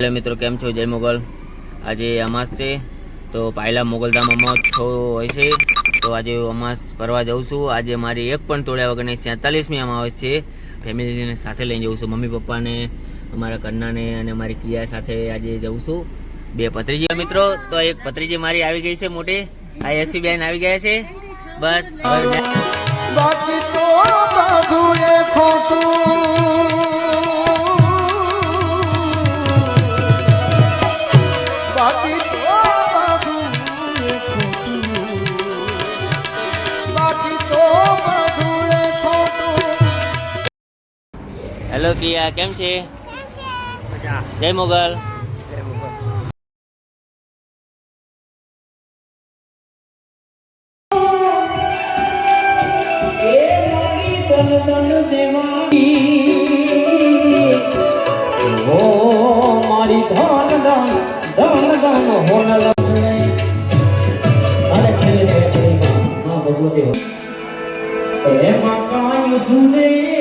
Hello મિત્રો, કેમ છો? જય મોગલ. આજે અમાસ છે, તો પાયલા મોગલધામ અમાસ છો હોય છે, તો આજે અમાસ ફરવા જઉં છું. આજે મારી એક પણ તોડ્યા વગરની સેતાલીસમી અમાસ છે. ફેમિલીને સાથે લઈને જઉં છું. મમ્મી પપ્પાને, અમારા કન્નાને અને મારી કિયા સાથે આજે જઉં છું. બે ભત્રીજી મિત્રો, તો એક ભત્રીજી મારી આવી ગઈ છે મોટી. આ એસી બેન આવી ગયા છે. બસ. બાકી તો બધું ખોટું બાકી તો બધું ખોટું હેલો કિયા કેમ છે? જય મોગલ. ઓ ભગવતી. એમાં કાંઈ સૂઝે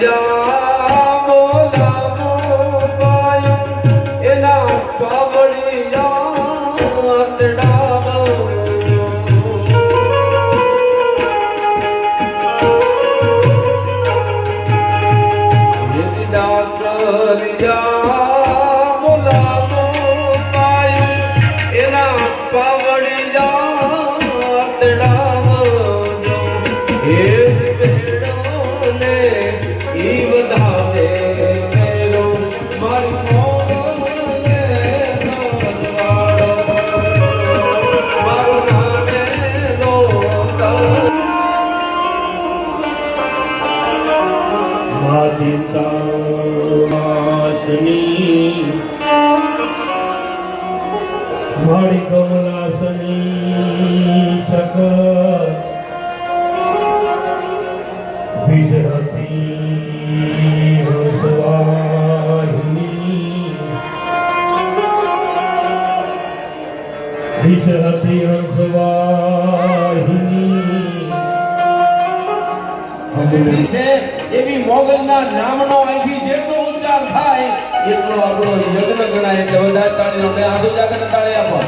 할렐루야 મા ચિંતાસની મારી કમલાસની સક વિષહતી હંસવાહિની વિષહતી હંસવાહિની છે. એવી મોગલના નામનો અહીંથી જેટલો ઉચ્ચાર થાય, એટલો આપણો યજ્ઞ ગણાય એટલે વધારે તાળી આપણે આધુ જાગર તાળી આપો.